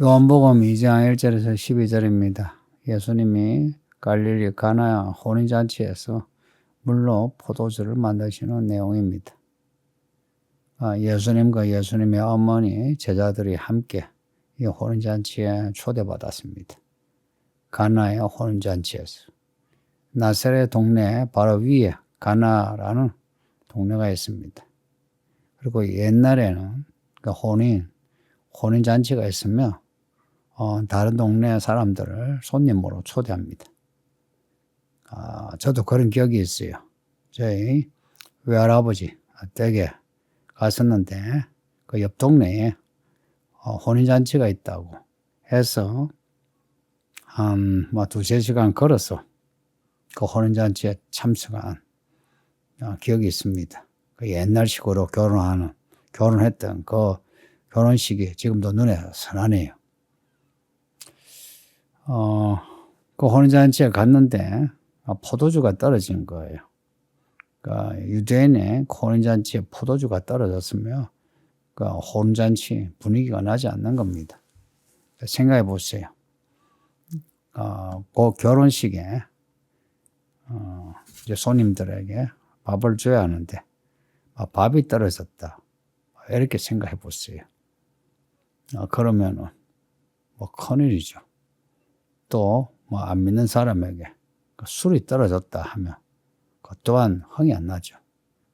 요한복음 2장 1절에서 12절입니다. 예수님이 갈릴리 가나 혼인잔치에서 물로 포도주를 만드시는 내용입니다. 아, 예수님과 예수님의 어머니 제자들이 함께 이 혼인잔치에 초대받았습니다. 가나의 혼인잔치에서 나사렛 동네 바로 위에 가나라는 동네가 있습니다. 그리고 옛날에는 그 혼인 혼인잔치가 있으면 어, 다른 동네 사람들을 손님으로 초대합니다. 아, 저도 그런 기억이 있어요. 저희 외할아버지 댁에 갔었는데 그 옆 동네에 어, 혼인잔치가 있다고 해서 한뭐 두세 시간 걸어서 그 혼인잔치에 참석한 어, 기억이 있습니다. 그 옛날식으로 결혼하는 결혼했던 그 결혼식이 지금도 눈에 선하네요. 어, 그 혼인잔치에 갔는데 아, 포도주가 떨어진 거예요. 그러니까 유대인의 혼인잔치에 포도주가 떨어졌으며 그 혼인잔치 분위기가 나지 않는 겁니다. 생각해 보세요. 어, 그 결혼식에 어, 이제 손님들에게 밥을 줘야 하는데 아, 밥이 떨어졌다. 이렇게 생각해 보세요. 어, 그러면은 뭐 큰일이죠. 또 뭐 안 믿는 사람에게 그 술이 떨어졌다 하면 그 또한 흥이 안 나죠.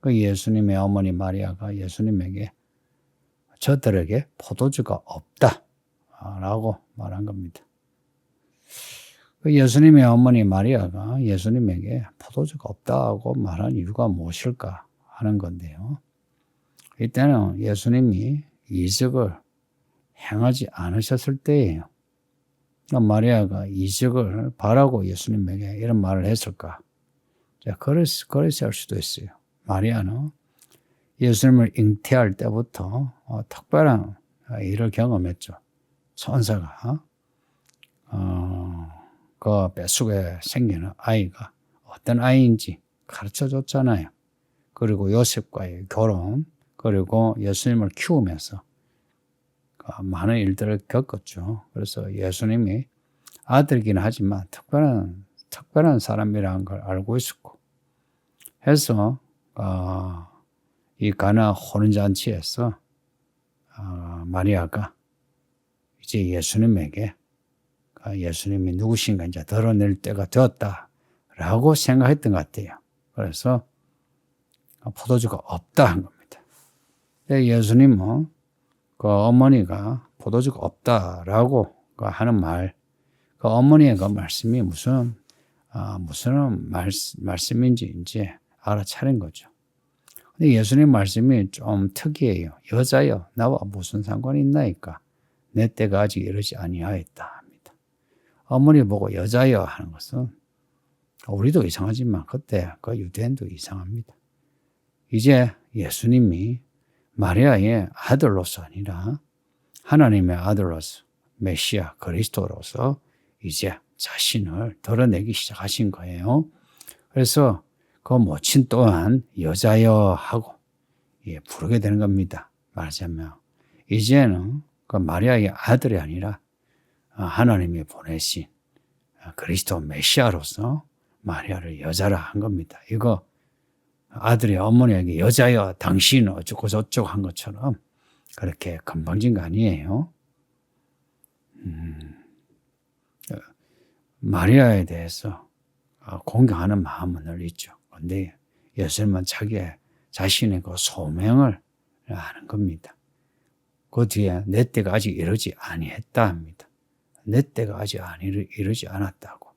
그 예수님의 어머니 마리아가 예수님에게 저들에게 포도주가 없다 라고 말한 겁니다. 그 예수님의 어머니 마리아가 예수님에게 포도주가 없다고 말한 이유가 무엇일까 하는 건데요. 이때는 예수님이 이적을 행하지 않으셨을 때예요. 마리아가 이적을 바라고 예수님에게 이런 말을 했을까? 자, 그랬, 그랬을 수도 있어요. 마리아는 예수님을 잉태할 때부터 어, 특별한 일을 경험했죠. 천사가 어, 그 뱃속에 생기는 아이가 어떤 아이인지 가르쳐 줬잖아요. 그리고 요셉과의 결혼, 그리고 예수님을 키우면서 그 많은 일들을 겪었죠. 그래서 예수님이 아들이긴 하지만 특별한 특별한 사람이라는 걸 알고 있었고 해서 어, 이 가나 혼인잔치에서 어, 마리아가 이제 예수님에게 어, 예수님이 누구신가 이제 드러낼 때가 되었다라고 생각했던 것 같아요. 그래서 포도주가 없다 한 겁니다. 예수님은 그 어머니가 포도주가 없다라고 그 하는 말, 그 어머니의 그 말씀이 무슨 아, 무슨 말, 말씀인지 이제 알아차린 거죠. 근데 예수님 말씀이 좀 특이해요. 여자여, 나와 무슨 상관이 있나이까? 내 때가 아직 이르지 아니하였다 합니다. 어머니 보고 여자여 하는 것은 우리도 이상하지만 그때 그 유대인도 이상합니다. 이제 예수님이 마리아의 아들로서 아니라 하나님의 아들로서 메시아 그리스도로서 이제 자신을 드러내기 시작하신 거예요. 그래서 그 모친 또한 여자여 하고 예, 부르게 되는 겁니다. 말하자면 이제는 그 마리아의 아들이 아니라 하나님이 보내신 그리스도 메시아로서 마리아를 여자라 한 겁니다. 이거 아들이 어머니에게 여자여 당신 어쩌고 저쩌고 한 것처럼 그렇게 건방진 거 아니에요. 음, 마리아에 대해서 공경하는 마음은 늘 있죠. 그런데 예수님은 자기 자신의 그 소명을 하는 겁니다. 그 뒤에 내 때가 아직 이르지 아니했다 합니다. 내 때가 아직 이르지 않았다고.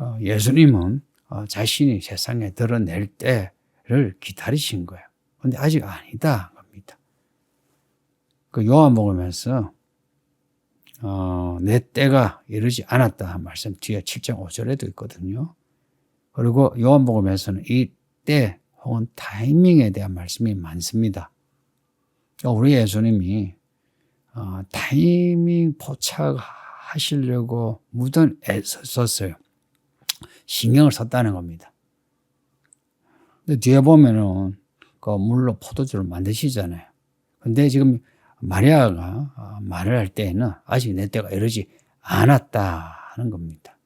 어, 예수님은 어, 자신이 세상에 드러낼 때를 기다리신 거예요. 근데 아직 아니다 겁니다. 그 요한 먹으면서 어, 내 때가 이르지 않았다 말씀 뒤에 7장 5절에도 있거든요. 그리고 요한복음에서는 이 때 혹은 타이밍에 대한 말씀이 많습니다. 우리 예수님이 어, 타이밍 포착하시려고 무던 애썼어요. 신경을 썼다는 겁니다. 근데 뒤에 보면은 그 물로 포도주를 만드시잖아요. 근데 지금 마리아가 어, 말을 할 때에는 아직 내 때가 이르지 않았다 하는 겁니다.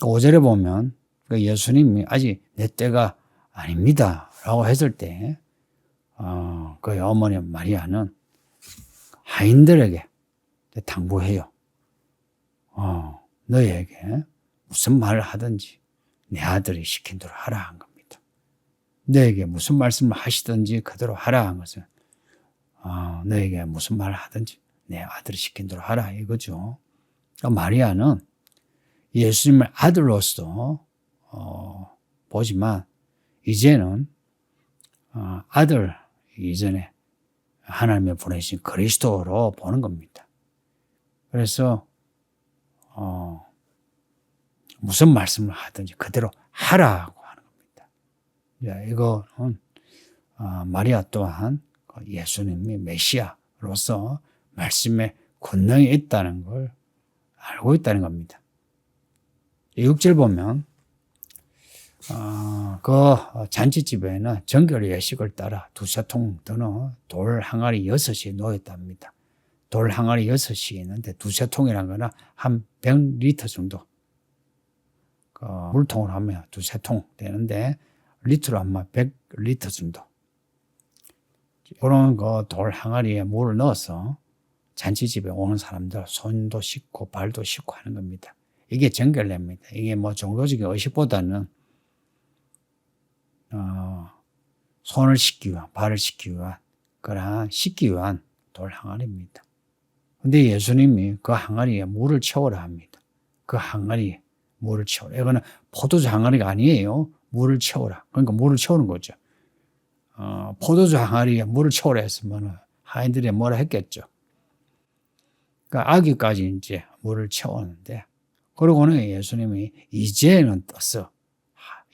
5절에 보면 그 예수님이 아직 내 때가 아닙니다. 라고 했을 때, 어, 그 어머니 마리아는 하인들에게 당부해요. 어, 너희에게 무슨 말을 하든지 내 아들이 시킨 대로 하라 한 겁니다. 너에게 무슨 말씀을 하시든지 그대로 하라 한 것은 어, 너에게 무슨 말을 하든지 내 아들이 시킨 대로 하라 이거죠. 그러니까 마리아는 예수님을 아들로서 어, 보지만 이제는 어, 아들 이전에 하나님의 보내신 그리스도로 보는 겁니다. 그래서 어, 무슨 말씀을 하든지 그대로 하라고 하는 겁니다. 자, 이거는 어, 마리아 또한 그 예수님이 메시아로서 말씀에 권능이 있다는 걸 알고 있다는 겁니다. 6절 보면 어, 그 잔치집에는 정결 예식을 따라 두세 통 드는 돌 항아리 여섯이 놓였답니다. 돌 항아리 여섯이 있는데 두세 통이라는 거는 한 100리터 정도. 그 물통으로 하면 두세 통 되는데 리터로 하면 100리터 정도. 그런 그 돌 항아리에 물을 넣어서 잔치집에 오는 사람들 손도 씻고 발도 씻고 하는 겁니다. 이게 정결례입니다. 이게 뭐 종교적인 의식보다는 어, 손을 씻기 위한, 발을 씻기 위한, 그러한 씻기 위한 돌 항아리입니다. 근데 예수님이 그 항아리에 물을 채우라 합니다. 그 항아리에 물을 채우라. 이거는 포도주 항아리가 아니에요. 물을 채우라. 그러니까 물을 채우는 거죠. 어, 포도주 항아리에 물을 채우라 했으면 하인들이 뭐라 했겠죠. 그러니까 아기까지 이제 물을 채웠는데, 그러고는 예수님이 이제는 떠서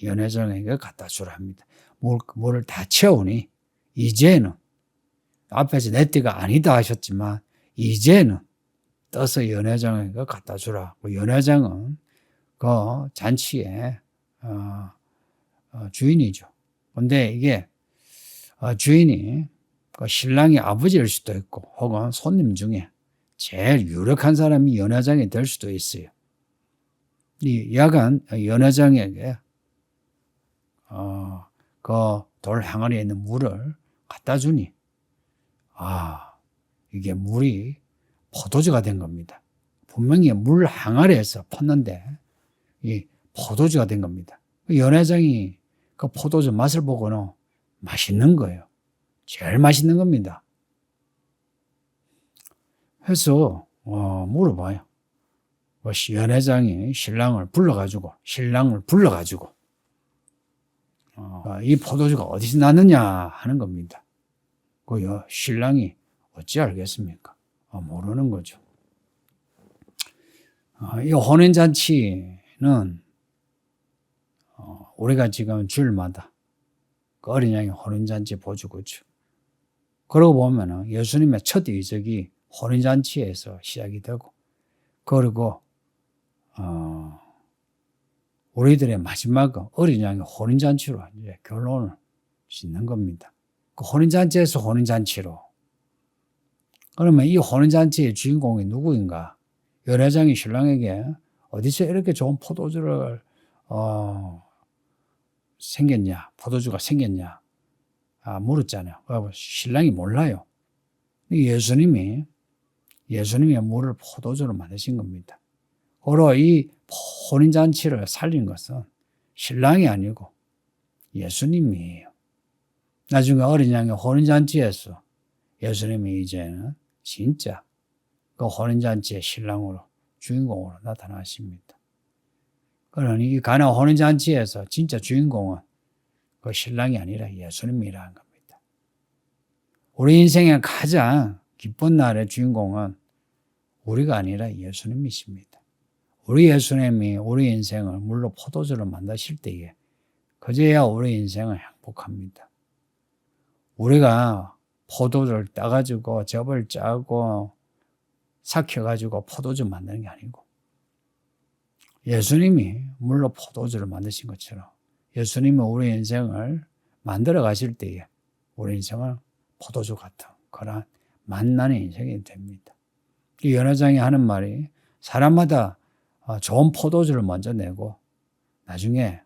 연회장에게 갖다 주라 합니다. 물, 물을 다 채우니 이제는 앞에서 내 때가 아니다 하셨지만 이제는 떠서 연회장에게 갖다 주라. 그 연회장은 그 잔치의 어, 어, 주인이죠. 근데 이게 어, 주인이 그 신랑이 아버지일 수도 있고 혹은 손님 중에 제일 유력한 사람이 연회장이 될 수도 있어요. 이 야간 연회장에게 어, 그돌 항아리에 있는 물을 갖다 주니, 아, 이게 물이 포도주가 된 겁니다. 분명히 물 항아리에서 펐는데, 이 포도주가 된 겁니다. 그 연회장이 그 포도주 맛을 보고는 맛있는 거예요. 제일 맛있는 겁니다. 해서, 어, 물어봐요. 뭐 연회장이 신랑을 불러가지고, 신랑을 불러가지고, 어, 이 포도주가 어디서 났느냐 하는 겁니다. 그 신랑이 어찌 알겠습니까? 어, 모르는 거죠. 어, 이 혼인잔치 는 어, 우리가 지금 주일마다 그 어린 양의 혼인잔치 보주고죠. 그러고 보면은 예수님의 첫 이적이 혼인잔치에서 시작이 되고, 그리고, 어, 우리들의 마지막은 어린 양의 혼인잔치로 이제 결론을 짓는 겁니다. 그 혼인잔치에서 혼인잔치로. 그러면 이 혼인잔치의 주인공이 누구인가? 연회장이 신랑에게 어디서 이렇게 좋은 포도주를, 어, 생겼냐? 포도주가 생겼냐? 아, 물었잖아요. 신랑이 몰라요. 예수님이, 예수님이 물을 포도주로 만드신 겁니다. 고로 이 혼인 잔치를 살린 것은 신랑이 아니고 예수님이에요. 나중에 어린 양의 혼인 잔치에서 예수님이 이제는 진짜 그 혼인 잔치의 신랑으로 주인공으로 나타나십니다. 그러니 이 가나 혼인잔치에서 진짜 주인공은 그 신랑이 아니라 예수님이라는 겁니다. 우리 인생의 가장 기쁜 날의 주인공은 우리가 아니라 예수님이십니다. 우리 예수님이 우리 인생을 물로 포도주로 만드실 때에 그제야 우리 인생은 행복합니다. 우리가 포도를 따가지고 접을 짜고 삭혀가지고 포도주 만드는 게 아니고 예수님이 물로 포도주를 만드신 것처럼 예수님이 우리 인생을 만들어 가실 때에 우리 인생은 포도주 같은 그런 만나는 인생이 됩니다. 이 연화장이 하는 말이 사람마다 어, 좋은 포도주를 먼저 내고 나중에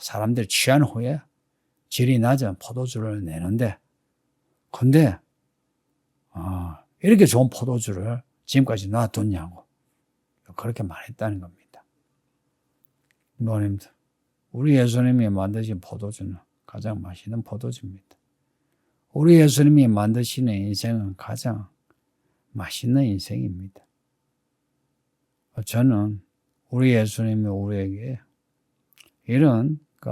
사람들 취한 후에 질이 낮은 포도주를 내는데 근데 어, 이렇게 좋은 포도주를 지금까지 놔뒀냐고 그렇게 말했다는 겁니다. 노님들 우리 예수님이 만드신 포도주는 가장 맛있는 포도주입니다. 우리 예수님이 만드시는 인생은 가장 맛있는 인생입니다. 저는 우리 예수님이 우리에게 이런 그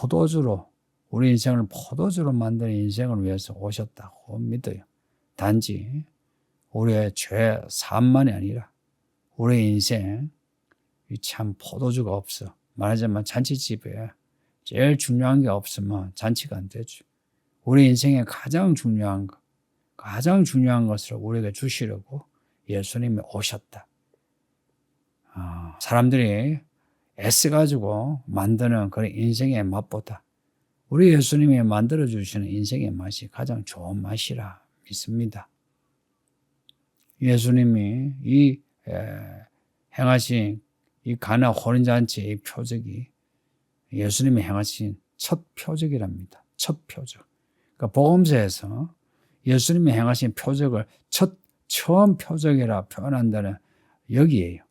포도주로 우리 인생을 포도주로 만드는 인생을 위해서 오셨다고 믿어요. 단지 우리의 죄 사함만이 아니라 우리 인생 참 포도주가 없어. 말하자면 잔치집에 제일 중요한 게 없으면 잔치가 안 되죠. 우리 인생에 가장 중요한 것, 가장 중요한 것을 우리에게 주시려고 예수님이 오셨다. 아, 사람들이 애써가지고 만드는 그런 인생의 맛보다 우리 예수님이 만들어주시는 인생의 맛이 가장 좋은 맛이라 믿습니다. 예수님이 이 행하신 이 가나 혼인잔치의 표적이 예수님이 행하신 첫 표적이랍니다. 첫 표적. 그러니까 복음서에서 예수님이 행하신 표적을 첫 처음 표적이라 표현한다는 여기에요.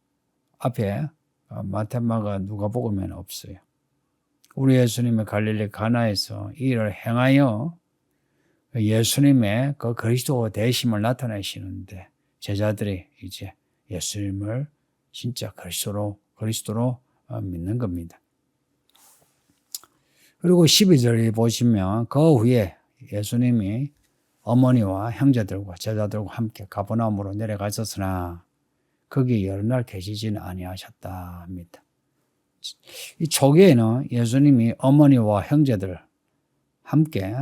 앞에 마테마가 누가 복음에는 없어요. 우리 예수님의 갈릴리 가나에서 이 일을 행하여 예수님의 그 그리스도 대심을 나타내시는데 제자들이 이제 예수님을 진짜 그리스도로 그리스도로 어, 믿는 겁니다. 그리고 12절에 보시면 그 후에 예수님이 어머니와 형제들과 제자들과 함께 가버나움으로 내려가셨으나 거기 여러 날 계시지는 아니하셨다 합니다. 이 초기에는 예수님이 어머니와 형제들 함께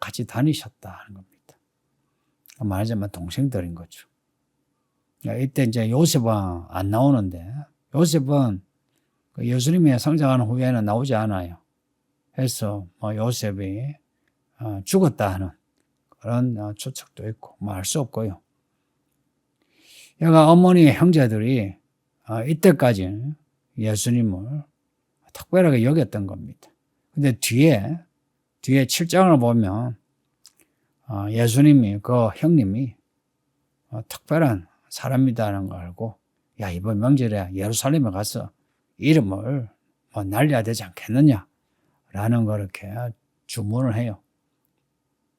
같이 다니셨다 하는 겁니다. 말하자면 동생들인 거죠. 이때 이제 요셉은 안 나오는데 요셉은 그 예수님이 성장한 후에는 나오지 않아요. 해서 뭐 요셉이 어, 죽었다 하는 그런 어, 추측도 있고 뭐 알 수 없고요. 얘가 어머니의 형제들이 어, 이때까지 예수님을 특별하게 여겼던 겁니다. 근데 뒤에 뒤에 7장을 보면 예수님이 그 형님이 특별한 사람이다는 걸 알고 야 이번 명절에 예루살렘에 가서 이름을 뭐 날려야 되지 않겠느냐 라는 걸 이렇게 주문을 해요.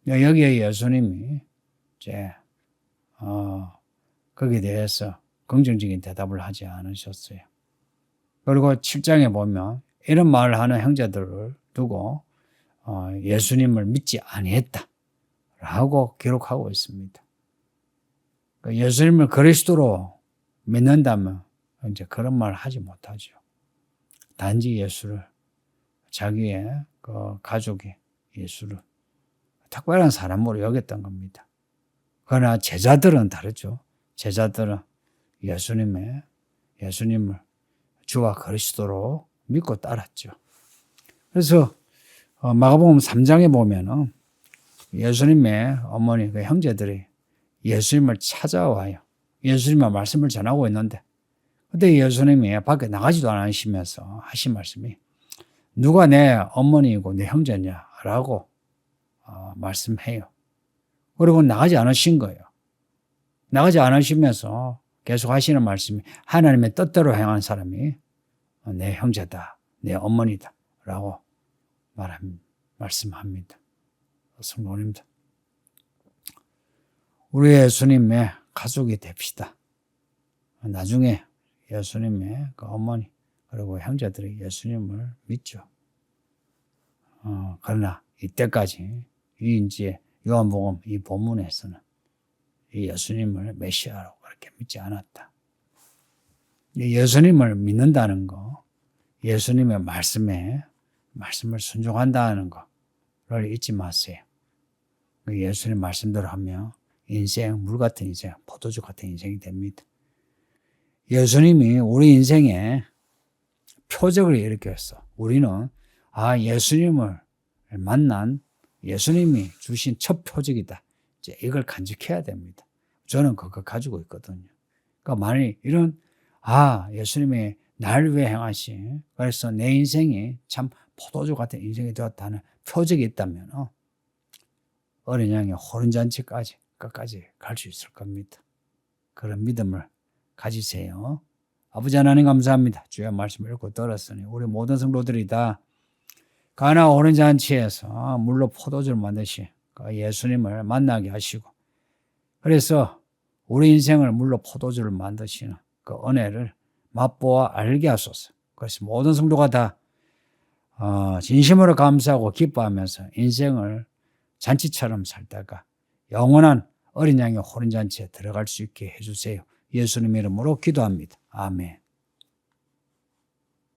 여기에 예수님이 이제 어, 거기에 대해서 긍정적인 대답을 하지 않으셨어요. 그리고 7장에 보면 이런 말을 하는 형제들을 두고 어, 예수님을 믿지 아니했다 라고 기록하고 있습니다. 그 예수님을 그리스도로 믿는다면 이제 그런 말 하지 못하죠. 단지 예수를 자기의 그 가족이 예수를 특별한 사람으로 여겼던 겁니다. 그러나 제자들은 다르죠. 제자들은 예수님의 예수님을 주와 그리스도로 믿고 따랐죠. 그래서 어, 마가복음 3장에 보면은 예수님의 어머니 그 형제들이 예수님을 찾아와요. 예수님의 말씀을 전하고 있는데 그때 예수님이 밖에 나가지도 않으시면서 하신 말씀이 누가 내 어머니이고 내 형제냐라고 어, 말씀해요. 그리고 나가지 않으신 거예요. 나가지 않으시면서 계속 하시는 말씀이 하나님의 뜻대로 행한 사람이 내 형제다, 내 어머니다 라고 말합, 말씀합니다. 성도님들. 우리 예수님의 가족이 됩시다. 나중에 예수님의 그 어머니 그리고 형제들이 예수님을 믿죠. 어, 그러나 이때까지 이 이제 요한복음 이 본문에서는 이 예수님을 메시아로 그렇게 믿지 않았다. 예수님을 믿는다는 거, 예수님의 말씀에 말씀을 순종한다는 거를 잊지 마세요. 그 예수님 말씀대로 하면 인생 물 같은 인생, 포도주 같은 인생이 됩니다. 예수님이 우리 인생에 표적을 일으켰어. 우리는 아 예수님을 만난 예수님이 주신 첫 표적이다. 이제 이걸 간직해야 됩니다. 저는 그거 가지고 있거든요. 그러니까 만약 이런 아 예수님이 날 위해 행하신 그래서 내 인생이 참 포도주 같은 인생이 되었다는 표적이 있다면 어, 어린 양의 호른잔치까지 끝까지 갈 수 있을 겁니다. 그런 믿음을 가지세요. 아버지 하나님 감사합니다. 주의 말씀을 읽고 들었으니 우리 모든 성도들이 다 가나 오른 잔치에서 물로 포도주를 만드신 그 예수님을 만나게 하시고 그래서 우리 인생을 물로 포도주를 만드시는 그 은혜를 맛보아 알게 하소서. 그래서 모든 성도가 다 어, 진심으로 감사하고 기뻐하면서 인생을 잔치처럼 살다가 영원한 어린 양의 호른 잔치에 들어갈 수 있게 해주세요. 예수님 이름으로 기도합니다. 아멘.